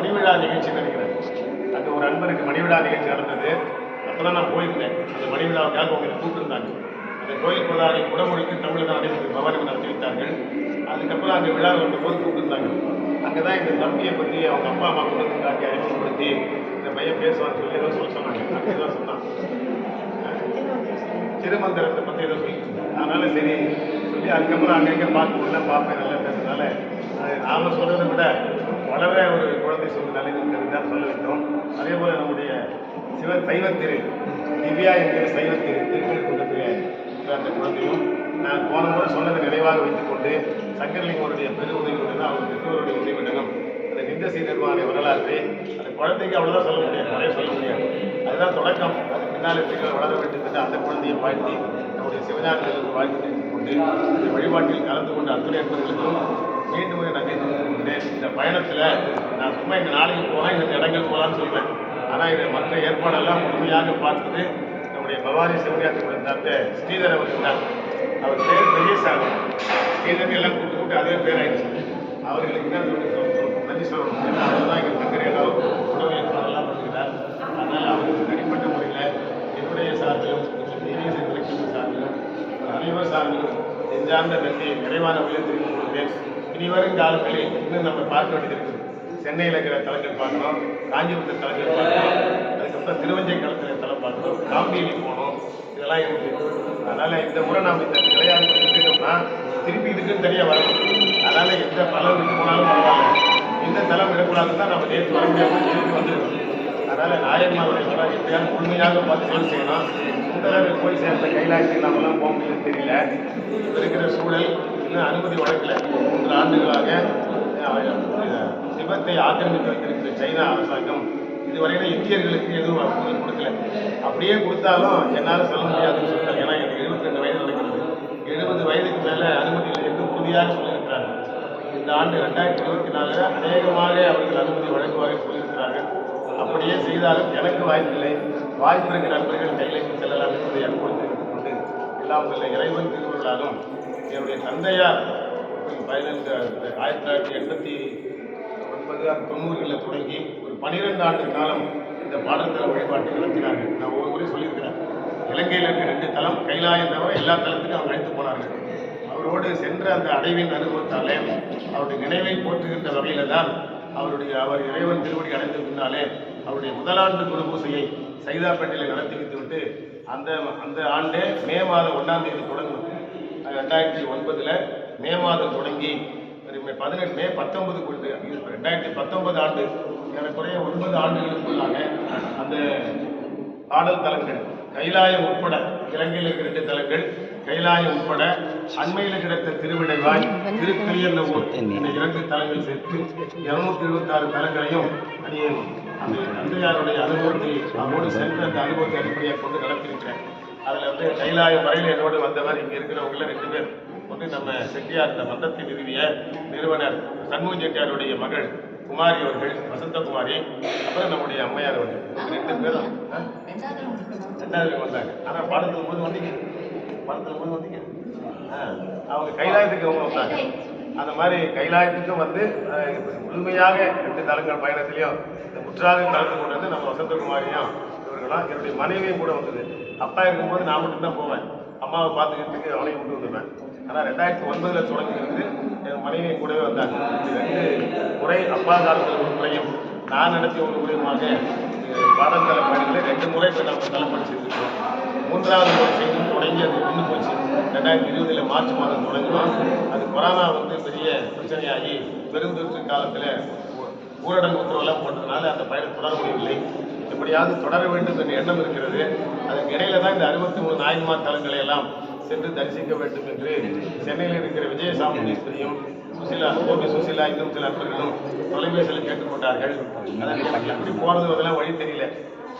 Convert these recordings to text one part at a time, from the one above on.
மணிவிழா நிகழ்ச்சி நினைக்கிறேன் அங்கே ஒரு அன்பருக்கு மணிவிழா நிகழ்ச்சி நடந்தது. அப்போ தான் நான் போயிருந்தேன். அந்த மணிவிழாவுக்காக உங்களை கூப்பிட்டுருந்தாங்க. அந்த கோயில் பிரதானி குடமொழிக்கு தமிழ் தான் அடைந்தது பவானி நடத்தி வைத்தார்கள் அதுக்கப்புறம் அங்கே விழா வந்த போது கூப்பிட்டுருந்தாங்க. அங்கே தான் இந்த தம்பியை பற்றி அவங்க அப்பா அம்மா குடும்பத்தை காட்டி அறிமுகப்படுத்தி இந்த பையன் பேசுவான்னு சொல்லி ஏதோ சொல்ல சொன்னாங்க. அங்கே ஏதோ சொன்னான் திருமந்திரத்தை பற்றி ஏதோ சொல்லி. அதனால சரி சொல்லி அதுக்கப்புறம் அங்கங்கே பார்க்க முடியல பார்ப்பேன் நல்லா பேசுறதுனால. அது நாம சொல்றதை விட வளர ஒரு குழந்தை சூழ்நிலை நல்லது சொல்ல வேண்டும் அதே போல நம்முடைய சிவ சைவத்திரு திவ்யா என்கிற சைவத்திரு திருக்கணிக்குண்டத்திலே இருக்கிற அந்த குழந்தையும் நான் போன முறை சொன்னதை நினைவாக வைத்துக்கொண்டு சங்கரலிங்கருடைய பெரு உதவியுடன் அவர் பெற்றோருடைய உதவியுடனும் அந்த நிந்த நிர்வாக வரலாறு அந்த குழந்தைக்கு அவ்வளோதான் சொல்ல முடியாது நிறைய சொல்ல முடியாது. அதுதான் தொடக்கம். அது பின்னால் பெரிய வளர வேண்டும் என்று அந்த குழந்தையை வாழ்த்தி நம்முடைய சிவஞானிகளுக்கு வாழ்த்து கொண்டு இந்த வழிபாட்டில் கலந்து கொண்ட அத்துணை என்பவர்களுக்கும் மீண்டும் நன்றி இந்த பயணத்தில் நான் சும்மா இந்த நாளைக்கு போவேன் இந்த இடங்கள் போகலான்னு சொல்வேன் ஆனால் இது மற்ற ஏற்பாடெல்லாம் முழுமையாக பார்த்தது நம்முடைய பவானி சிவஞானி தந்த ஸ்ரீதர் அவர்கள் தான் அவர் பேர் பெரிய சாமி ஸ்ரீதர் எல்லாம் கூட்டு கூட்டு அதே பேர் ஆயிடுச்சு அவர்களுக்கு தான் நன்றி சொல்லணும். ஏன்னா அவர் தான் எங்கள் சங்கரையிலோ உணவு ஏற்பாடெல்லாம் பண்ணுகிறார் அதனால் அவருக்கு தனிப்பட்ட முறையில் என்னுடைய சார்பிலும் எங்கள் தேசிய சார்பிலும் அனைவர் சார்பிலும் நெஞ்சார்ந்த நன்றியை நிறைவான உயர்த்திருக்கிறேன் இனி வரும் காலங்களில் இன்னும் நம்ம பார்க்க வேண்டியது இருக்குது சென்னையில் இருக்கிற தலங்கள் பார்க்கணும் காஞ்சிபுரத்தில் தலங்கள் பார்க்கணும் அதுக்கப்புறம் திருவஞ்சை களத்தில் தலம் பார்க்கணும் காம்பேரி போகணும் இதெல்லாம் இருக்குது அதனால் இந்த முறை நாம் இந்த விளையாட்டு விட்டுட்டோம்னா திருப்பி இதுக்குன்னு தனியாக வரணும். அதனால் எந்த பலம் விட்டு போனாலும் பரவாயில்ல. இந்த தலம் விடக்கூடாதுன்னு தான் நம்ம நேற்று வர முடியாது திருப்பி வந்துருக்கோம். அதனால் நாயன்மாருடைய வரம் எப்படியாவது முழுமையாக பார்த்து செயல் செய்யணும். சுந்தரர் போய் சேர்ந்த கைலாசி நாமெல்லாம் போக முடியும்னு தெரியல. இருக்கிற சூழல் இன்னும் அனுமதி வழங்கல. மூன்று ஆண்டுகளாக திபத்தை ஆக்கிரமித்து வைத்திருக்கிற சைனா அரசாங்கம் இதுவரையில இந்தியர்களுக்கு எதுவும் அனுமதி கொடுக்கல. அப்படியே கொடுத்தாலும் என்னால் சொல்ல முடியாதுன்னு சொல்லிட்டாங்க. ஏன்னா எனக்கு எழுபத்தி ரெண்டு வயது நடக்கிறது எழுபது வயதுக்கு மேலே அனுமதி என்று உறுதியாக சொல்லியிருக்கிறார் இந்த ஆண்டு ரெண்டாயிரத்தி இருபத்தி நாலில் அநேகமாக அவர்கள் அனுமதி வழங்குவார்கள் சொல்லியிருக்கிறார்கள். அப்படியே செய்தாலும் எனக்கு வாய்ப்பில்லை வாய்ப்பிற்கு இருக்கிற நண்பர்கள் கையிலேக்கு செல்லலாம் என்பதை அனுபவித்துக் கொண்டு எல்லாம் இறைவன் திருவிழாலும் என்னுடைய தந்தையார் பதினெண்டு ஆயிரத்தி தொள்ளாயிரத்தி எண்பத்தி ஒன்பது தொண்ணூறுகளில் தொடங்கி ஒரு பனிரெண்டு ஆண்டு காலம் இந்த பாடல்தல வழிபாட்டை நடத்தினார்கள். நான் ஒரு முறை சொல்லியிருக்கிறேன். இலங்கையில் இருக்க ரெண்டு தளம் கைலாயம் தவிர எல்லா தளத்துக்கும் அவங்க அழைத்து போனார்கள். அவரோடு சென்ற அந்த அடைவின் அனுபவத்தாலே அவருடைய நினைவை போற்றுகின்ற வகையில தான் அவருடைய அவர் இறைவன் திருவடி அடைந்த பின்னாலே அவருடைய முதலாண்டு குருபூசையை சைதாப்பேட்டையில் நடத்தி வைத்துவிட்டு அந்த அந்த ஆண்டே மே மாதம் ஒன்றாம் தேதி தொடங்கணும் ரெண்டாயிரத்தி ஒன்பதுல மே மாதம் தொடங்கி மே- பதினெட்டு மே பத்தொன்பது கொண்டு ரெண்டாயிரத்தி பத்தொன்பது ஆண்டு ஏறக்குறைய ஒன்பது ஆண்டுகளுக்குள்ளாக அந்த ஆடல் தலங்கள் கைலாயம் உட்பட இலங்கையில் இருக்கிற ரெண்டு தலங்கள் கைலாயம் உட்பட அண்மையில் கிடைத்த திருவிடைவாய் திருக்கலியல்லூர் இந்த இரண்டு தலங்கள் சேர்த்து இருநூத்தி இருபத்தி ஆறு தலங்களையும் அணிய அந்த தந்தையாருடைய அனுபவத்தை அவரோடு சென்ற அந்த அனுபவத்தை அடிப்படையாக கொண்டு நடத்திருக்கிறேன் அதில் வந்து கைலாயம் வரையில் என்னோடு வந்தவர் இங்கே இருக்கிறவங்கள ரெண்டு பேர். ஒன்று நம்ம செட்டியார் இந்த மன்றத்தை நிறுவிய நிறுவனர் சண்முக செட்டியாருடைய மகள் குமாரி அவர்கள் வசந்தகுமாரி அப்புறம் நம்முடைய அம்மையார் அவர்கள். ரெண்டு பேரும். ரெண்டாவது வந்தாங்க. ஆனால் பாடத்துக்கு போது வந்தீங்க. பாடத்துக்கு போது வந்தீங்க. ஆ, அவங்க கைலாயத்துக்கு அவங்க வந்தாங்க. அந்த மாதிரி கைலாயத்துக்கும் வந்து முழுமையாக ரெண்டு தலங்கள் பயணத்திலையும் இந்த முற்றாக கலந்து கொண்டு வந்து நம்ம வசந்தகுமாரியும் இவர்களாம் என்னுடைய மனைவியும் கூட வந்தது. அப்பா இருக்கும்போது நான் மட்டும்தான் போவேன். அம்மாவை பார்த்துக்கிறதுக்கு அவனையும் விட்டு வந்துடுவேன். ஆனால் ரெண்டாயிரத்தி ஒன்பதில் தொடங்கியிருந்து என் மனைவியை கூடவே வந்தாங்க. இது ரெண்டு முறை அப்பா காலத்தில் ஒரு முறையும் நான் நடத்திய ஒரு முறையுமாக அஹ், பாடத்தல ரெண்டு முறை இப்போ நம்ம தலைப்பணி செஞ்சுருக்கோம் மூன்றாவது முறை செய்து தொடங்கி அது நின்று போச்சு. ரெண்டாயிரத்தி இருபதில் மார்ச் மாதம் தொடங்கினோம் அது கொரோனா வந்து பெரிய பிரச்சனையாகி பெருந்தொற்று காலத்தில் ஊரடங்கு உத்தரவெல்லாம் போட்டதுனால அந்த பயணம் தொடர முடியவில்லை எப்படியாவது தொடர வேண்டும் என்ற எண்ணம் இருக்கிறது. அதற்கு இடையில தான் இந்த அறுபத்தி மூணு நாயன்மார் தலங்களை எல்லாம் சென்று தரிசிக்க வேண்டும் என்று சென்னையில் இருக்கிற விஜய சுசிலா கோபி சுசிலா இன்னும் சில அன்பர்களும் தொலைபேசியில் கேட்டுக்கொண்டார்கள். அதற்கு எப்படி போகிறது அதெல்லாம் வழி தெரியல.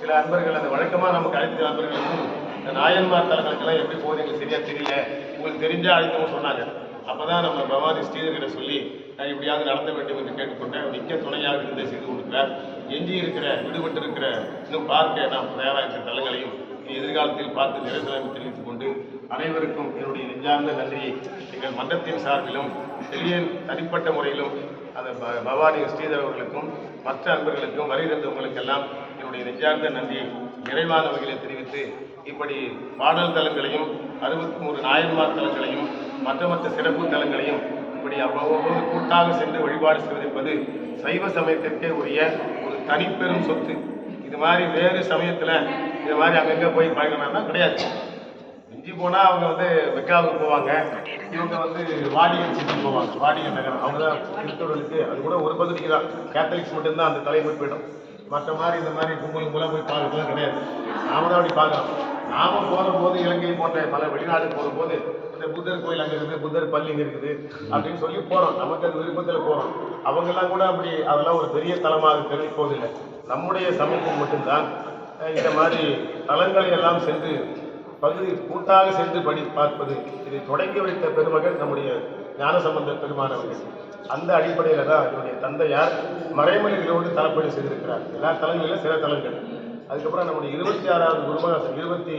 சில அன்பர்கள் அந்த வழக்கமாக நமக்கு அழைத்த நண்பர்களுக்கும் இந்த நாயன்மார் தலங்களுக்கெல்லாம் எப்படி போகுது எங்களுக்கு சரியாக தெரியல. உங்களுக்கு தெரிஞ்சால் அழைத்தவங்க சொன்னாங்க. அப்பதான் நம்ம பவானி ஸ்ரீதர்கிட்ட சொல்லி இப்படியாவது நடத்த வேண்டும் என்று கேட்டுக்கொண்டேன். மிக்க துணையாக இருந்து செய்து கொடுக்கிறார். எஞ்சி இருக்கிற விடுபட்டு இருக்கிற இன்னும் பார்க்க நாம் தயாராக இருக்கிற தலங்களையும் எதிர்காலத்தில் பார்த்து நிறைவேற்ற தெரிவித்துக் கொண்டு அனைவருக்கும் என்னுடைய நெஞ்சார்ந்த நன்றியை எங்கள் மன்றத்தின் சார்பிலும் செல்லியன் தனிப்பட்ட முறையிலும் அந்த ப- பவானி ஸ்ரீதர் அவர்களுக்கும் மற்ற அன்பர்களுக்கும் வருகை தந்தவங்களுக்கெல்லாம் என்னுடைய நெஞ்சார்ந்த நன்றியை நிறைவான வகையில் தெரிவித்து இப்படி பாடல் தலங்களையும் அறுபத்தி மூன்று நாயன்மார் தலங்களையும் மற்ற மற்ற சிறப்பு தலங்களையும் இப்படி அவ்வப்போது கூட்டாக சென்று வழிபாடு செய்வது என்பது சைவ சமயத்திற்கே உரிய ஒரு தனிப்பெரும் சொத்து. இது மாதிரி வேறு சமயத்தில் இது மாதிரி அங்கங்கே போய் பழகினா கிடையாது. மிஞ்சி போனால் அவங்க வந்து வெக்காவுக்கு போவாங்க. இவங்க வந்து வாடியன் சிட்டி போவாங்க. வாடியன் நகரம். அவங்க தான் கிறிஸ்தவர்களுக்கு அது கூட ஒரு பகுதிக்கு தான். கேத்தலிக்ஸ் மட்டும்தான் அந்த தலைமை போயிடும் மற்ற மாதிரி இந்த மாதிரி கும்பல் கும்பலாக போய் பார்க்கறதுலாம் கிடையாது. நாம தான் அப்படி பார்க்குறோம் நாம போகிற போது இலங்கை போன்ற பல வெளிநாடு போகும்போது இந்த புத்தர் கோயில் அங்கே இருக்குது புத்தர் பள்ளி இங்கே இருக்குது அப்படின்னு சொல்லி போகிறோம் நமக்கு அது விருப்பத்தில் போகிறோம் அவங்கெல்லாம் கூட அப்படி அதெல்லாம் ஒரு பெரிய தலமாக தெரிஞ்சு போவதில்லை நம்முடைய சமூகம் மட்டும்தான் இந்த மாதிரி தலங்களை எல்லாம் சென்று பகுதி கூட்டாக சென்று படி பார்ப்பது இதை தொடங்கி வைத்த பெருமகன் நம்முடைய ஞானசம்பந்த பெருமானவர்கள். அந்த அடிப்படையில் தான் என்னுடைய தந்தையார் மறைமொழிகளோடு தலப்பணி செய்திருக்கிறார். எல்லா தலங்களிலும் சில தலங்கள் அதுக்கப்புறம் நம்முடைய இருபத்தி ஆறாவது குருமா இருபத்தி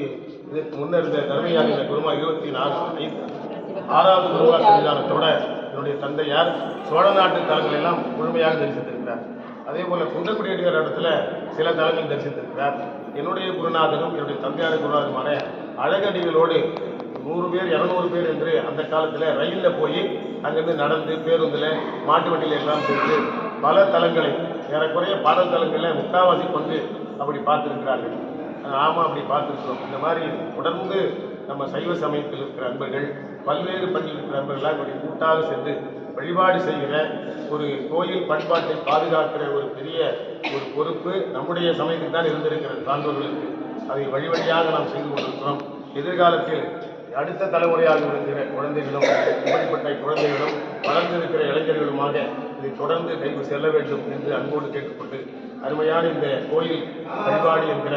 இதுக்கு முன்னர் இருந்த தர்மயானி குருமா இருபத்தி நாலு ஐந்து ஆறாவது குருமா சன்னிதானத்தோட என்னுடைய தந்தையார் சோழ நாட்டு தலங்கள் எல்லாம் முழுமையாக தரிசித்திருக்கிறார். அதே போல குன்றக்குடி அடியார் இடத்துல சில தலங்கள் தரிசித்திருக்கிறார். என்னுடைய குருநாதரும் என்னுடைய தந்தையார் குருநாதருமான அழகடிகளோடு நூறு பேர் இரநூறு பேர் என்று அந்த காலத்தில் ரயிலில் போய் அங்கேருந்து நடந்து பேருந்தில் மாட்டு வண்டியில் எல்லாம் சென்று பல தலங்களை ஏறக்குறைய பாடல் தலங்களில் முக்காவாசி கொண்டு அப்படி பார்த்துருக்கிறார்கள். ஆமாம் அப்படி பார்த்துருக்கிறோம். இந்த மாதிரி தொடர்ந்து நம்ம சைவ சமயத்தில் இருக்கிற அன்பர்கள் பல்வேறு பள்ளியில் இருக்கிற அன்பர்களாக இப்படி கூட்டாக சென்று வழிபாடு செய்கிற ஒரு கோயில் பண்பாட்டை பாதுகாக்கிற ஒரு பெரிய ஒரு பொறுப்பு நம்முடைய சமயத்தில் தான் இருந்திருக்கிறது சான்றோர்களுக்கு. அதை வழி வழியாக நாம் செய்து கொண்டிருக்கிறோம். எதிர்காலத்தில் அடுத்த தலைமுறையாக இருக்கிற குழந்தைகளும் இப்படிப்பட்ட குழந்தைகளும் வளர்ந்திருக்கிற இளைஞர்களுமாக இதை தொடர்ந்து கைது செல்ல வேண்டும் என்று அன்போடு கேட்டுக்கொண்டு அருமையான இந்த கோயில் பண்பாடு என்கிற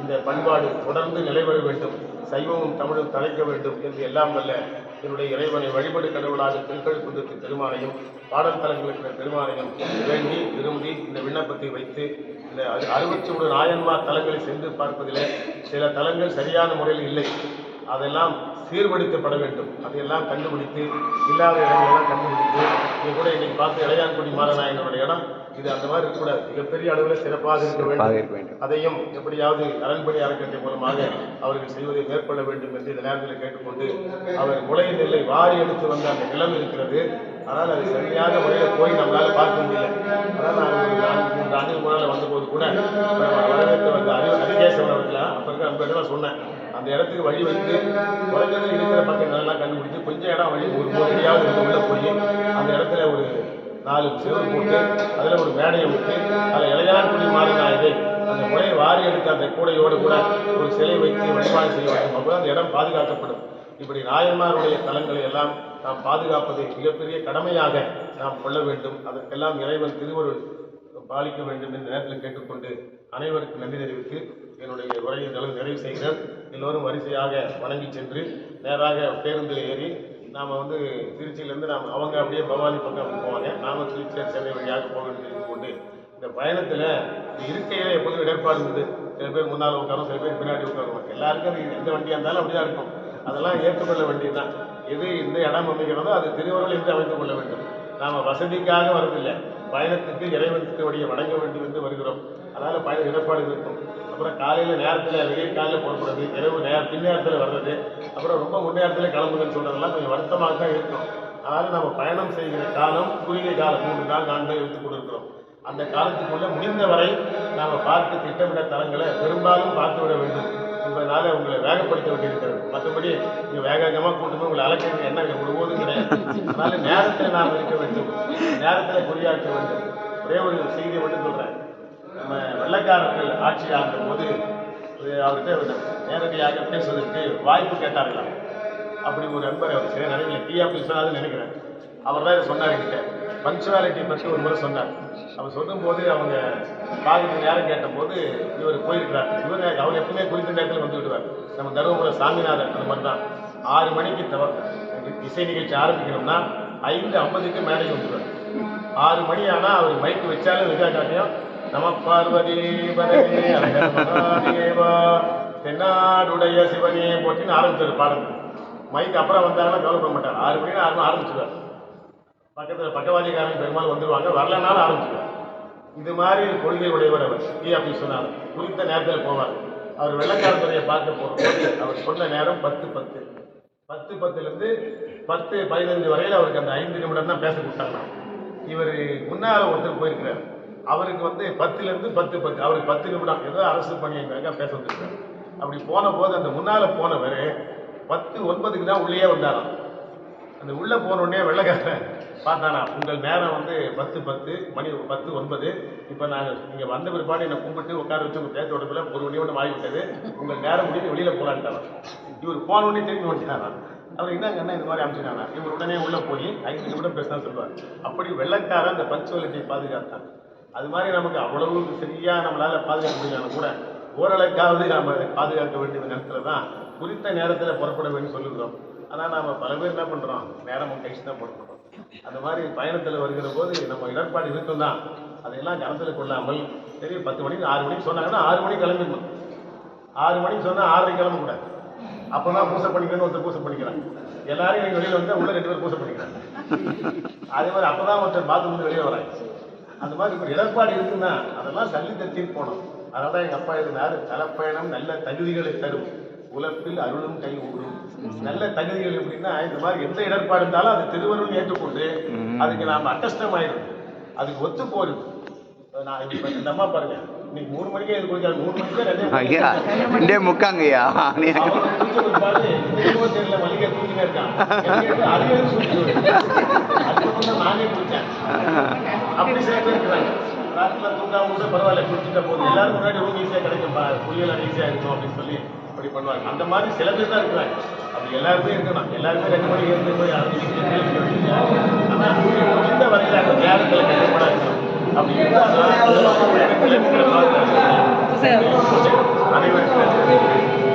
இந்த பண்பாடு தொடர்ந்து நிலைபெற வேண்டும் சைவமும் தமிழும் தலைக்க வேண்டும் என்று எல்லாம் வல்ல என்னுடைய இறைவனை வழிபடு கடவுளாக திருக்கழுக்குன்றத்து பெருமானையும் பாடல் தலங்களுக்கு பெருமானையும் வேண்டி விரும்பி இந்த விண்ணப்பத்தை வைத்து இந்த அறுபத்தி ஒரு நாயன்மார் தலங்களை சென்று பார்ப்பதில் சில தலங்கள் சரியான முறையில் இல்லை. அதெல்லாம் சீர்படுத்தப்பட வேண்டும். அதையெல்லாம் கண்டுபிடித்து இல்லாத இடங்களெல்லாம் கண்டுபிடித்து இங்கே கூட இன்னைக்கு பார்த்து இளையான்குடி மாறநாயகனுடைய இடம் இது அந்த மாதிரி இருக்கக்கூடாது. மிகப்பெரிய அளவில் சிறப்பாக இருக்க வேண்டும். அதையும் எப்படியாவது அரண்படி அறக்கட்டளை மூலமாக அவர்கள் செய்வதை மேற்கொள்ள வேண்டும் என்று இந்த நேரத்தில் கேட்டுக்கொண்டு அவர் முளை நெல்லை வாரி எடுத்து வந்த அந்த நிலம் இருக்கிறது. ஆனால் அது சரியாக முறையில் போய் நம்மளால் பார்க்க முடியல. அதான் நான் ஒரு மூன்று ஆண்டுகள் முன்னால் வந்தபோது கூட வரவேற்று வந்த அறி அரிகேசவன் அவர்கள் அப்போ இருக்க அன்பர்கள் சொன்னேன். அந்த இடத்துக்கு வழி வைத்து குறைஞ்சது இருக்கிற பக்கங்களெல்லாம் கண்டுபிடிச்சு கொஞ்சம் இடம் வழி ஒரு மூணு உள்ள போய் அந்த இடத்துல ஒரு நாலு சிவர் போட்டு அதில் ஒரு மேடையை விட்டு அதில் இளையான் குடி மாறி நாயகை அந்த முளையை வாரி எடுத்து அந்த கூடையோடு கூட ஒரு சிலை வைத்து வழிபாடு செய்ய வேண்டும் அப்போ அந்த இடம் பாதுகாக்கப்படும். இப்படி நாயன்மாருடைய தலங்களை எல்லாம் நாம் பாதுகாப்பதை மிகப்பெரிய கடமையாக நாம் கொள்ள வேண்டும். அதற்கெல்லாம் இறைவன் திருவருள் பாலிக்க வேண்டும் என்று நேரத்தில் கேட்டுக்கொண்டு அனைவருக்கும் நன்றி தெரிவித்து என்னுடைய உரையை நிறைவு நிறைவு செய்கிறேன். எல்லோரும் வரிசையாக வணங்கி சென்று நேராக பேருந்தில் ஏறி நாம் வந்து திருச்சியிலேருந்து நாம் அவங்க அப்படியே பவானி பக்கம் போவாங்க. நாம திருச்சியில் சென்னை வழியாக போக வேண்டும் கொண்டு இந்த பயணத்தில் இருக்கையில எப்போதும் இடர்பாடு உண்டு. சில பேர் முன்னால் உட்காரும் சில பேர் பின்னாடி உட்காருவாங்க. எல்லாருக்கும் எந்த வண்டியாக இருந்தாலும் அப்படிதான் இருக்கும். அதெல்லாம் ஏற்றுக்கொள்ள வேண்டியதுதான். எது இந்த இடம் அமைகிறதோ அது திருவருள் என்று அமைத்துக் கொள்ள வேண்டும். நாம் வசதிக்காக வரதில்லை பயணத்துக்கு இறைவனுக்கு வழிய வணங்க வேண்டும் என்று வருகிறோம். அதனால் பயண இடர்பாடு இருக்கும். அப்புறம் காலையில் நேரத்தில் வெயில் காலையில் போடப்படுது இரவு நேர பின்னேரத்தில் வர்றது அப்புறம் ரொம்ப முன்னேரத்தில் கிளம்புதுன்னு சொல்கிறதெல்லாம் கொஞ்சம் வருத்தமாக தான் இருக்கும். அதனால் நம்ம பயணம் செய்கிற காலம் குறுகிய காலம் மூன்று நாள் நான்கு எடுத்துக் கொண்டிருக்கிறோம். அந்த காலத்துக்குள்ளே முடிந்தவரை நாம் பார்த்து திட்டமிட்ட தரங்களை பெரும்பாலும் பார்த்து விட வேண்டும். என்பதனால உங்களை வேகப்படுத்த வேண்டியிருக்கிறது. மற்றபடி நீங்கள் வேகமாக கூட்டு போய் உங்களை அழைக்கிறது என்ன இங்கே ஒருபோதும் கிடையாது. அதனால நேரத்தில் நாம் இருக்க வேண்டும். நேரத்தில் குறியாற்ற வேண்டும். ஒரே ஒரு செய்தியை மட்டும் சொல்கிறேன் நம்ம வெள்ளக்காரர்கள் ஆட்சி ஆகிற போது அவர்கிட்ட நேரடியாக பேசுவதற்கு வாய்ப்பு கேட்டார்களாம். அப்படி ஒரு நண்பர் அவர் சரி நினைக்கல டீ ஆஃபீஸ் நினைக்கிறேன். அவர் தான் இதை சொன்னார் என்கிட்ட. பங்க்சுவாலிட்டி பற்றி ஒரு முறை சொன்னார். அவர் சொல்லும்போது அவங்க பாதிக்கு நேரம் கேட்டபோது இவர் போயிருக்கிறார். இவர் அவர் எப்பவுமே குறித்த நேரத்தில் வந்து விடுவார். நம்ம தருமபுர சாமிநாதன் அந்த மாதிரி தான் ஆறு மணிக்கு தவ இசை நிகழ்ச்சி ஆரம்பிக்கணும்னா ஐந்து ஐம்பதுக்கு மேடைக்கு வந்துடுவார். ஆறு மணி ஆனால் அவர் மைக்கு வச்சாலும் வைக்கா காட்டியும் நம பார்வதி தேவா தென்னாடுடைய சிவனே போட்டின்னு ஆரம்பிச்சார் பாடல். மைக் அப்புறம் வந்தாங்கன்னா கவலைப்பட மாட்டார். ஆறு மணி ஆரம்பிச்சிருவார். பக்கத்தில் பக்கவாதிகாரன் பெருமாள் வந்துடுவாங்க வரலனாலும் ஆரம்பிச்சுடுவார் இது மாதிரி கொள்கை உடையவர் அவர் டி அப்படி சொன்னார். குறித்த நேரத்தில் போவார். அவர் வெள்ளக்காரத்துறையை பார்க்க போகும்போது அவர் சொன்ன நேரம் பத்து பத்து. பத்து பத்துலேருந்து பத்து பதினைந்து வரையில் அவருக்கு அந்த ஐந்து நிமிடம் தான் பேச கொடுத்தாங்க. இவர் முன்னால் ஒருத்தர் போயிருக்கிறார். அவருக்கு வந்து பத்துலேருந்து பத்து பத்து அவருக்கு பத்து நிமிடம். ஏதோ அரசு பணியாக பேச வந்திருக்காரு அப்படி போன போது அந்த முன்னால் போனவர் பத்து ஒன்பதுக்கு தான் உள்ளே வந்தாராம். அந்த உள்ளே போன உடனே வெள்ளைக்காரன் பார்த்தானா உங்கள் நேரம் வந்து பத்து பத்து மணி பத்து ஒன்பது. இப்போ நாங்கள் நீங்கள் வந்த பிற்பாடு என்னை கும்பிட்டு உட்கார வச்சு உங்கள் பேச உடம்புல ஒரு மணி ஒன்று ஆகிவிட்டது உங்கள் நேரம் முடிஞ்சு வெளியில் போகலான்ட்டான் இவர் போன உடனே திரும்பி வந்துட்டாராம் அவர் என்னங்க என்ன இந்த மாதிரி அமைச்சிட்டானா இவர் உடனே உள்ளே போய் ஐந்து நிமிடம் பேசினா சொல்லுவார். அப்படி வெள்ளைக்காரன் அந்த பஞ்சுவலிட்டியை பாதுகாத்தான். அது மாதிரி நமக்கு அவ்வளவு சரியாக நம்மளால் பாதுகாக்க முடியலாம் கூட ஓரளவுக்காவது நாம் அதை பாதுகாக்க வேண்டிய நேரத்தில் தான் குறித்த நேரத்தில் புறப்பட வேண்டும் சொல்லுகிறோம். ஆனால் நாம் பல பேர் என்ன பண்ணுறோம் நேரம் கழிச்சு தான் போட்டுக்கிறோம் அந்த மாதிரி பயணத்தில் வருகிற போது நம்ம இடர்பாடு இருக்கும் தான். அதையெல்லாம் கணத்துல கொள்ளாமல் சரி பத்து மணிக்கு ஆறு மணிக்கு சொன்னாங்கன்னா ஆறு மணிக்கு கிளம்பிடணும். ஆறு மணிக்கு சொன்னால் ஆறரை கிளம்ப கூடாது அப்பதான் பூசை பண்ணிக்கணும்னு ஒருத்தர் பூசை பண்ணிக்கிறாங்க எல்லாரும் எங்கள் வெளியில் வந்து உள்ள ரெண்டு பேர் பூசை பண்ணிக்கிறாங்க. அதே மாதிரி அப்போ தான் ஒருத்தர் பாத்ரூம் வந்து வெளியே வராங்க அந்த மாதிரி ஒரு இடர்பாடு இருக்குன்னா அதெல்லாம் தள்ளி தட்டிட்டு போகணும். அதனால தான் எங்கள் அப்பா இருந்தார் தலப்பயணம் நல்ல தகுதிகளை தரும். உலப்பில் அருளும் கை ஊடும் நல்ல தகுதிகள் எப்படின்னா இந்த மாதிரி எந்த இடர்பாடு இருந்தாலும் அது திருவருள் ஏற்றுக்கொண்டு அதுக்கு நாம அட்டஸ்டமாயிடும் அதுக்கு ஒத்து போயிடும். நான் இப்ப இந்த அம்மா பாருங்க இன்னைக்கு மூணு மணிக்கே இது குடிக்காது. மூணு மணிக்கே ஐயா முக்காங்கய்யா? நீ தெரியல மல்லிகை தூக்கினே இருக்கான். அது நானே குடிச்சேன். அப்படி பேர் இருக்கிறாங்க. ராத்திரில தூங்காம கூட பரவாயில்ல குடிச்சிட்ட போதும். எல்லாரும் முன்னாடி ரூம் ஈஸியாக கிடைக்கும் புரியல ஈஸியாக இருக்கும் அப்படின்னு சொல்லி அப்படி பண்ணுவாங்க. அந்த மாதிரி சில பேர் தான் இருக்கிறாங்க. அப்படி எல்லாருமே இருக்கணும். எல்லாருமே ரெண்டு மணி இருந்து போய் ஆனால் முடிந்த வரையில் அந்த நேரங்களை கட்டுப்படாது அப்படி இருந்தால் அனைவரும்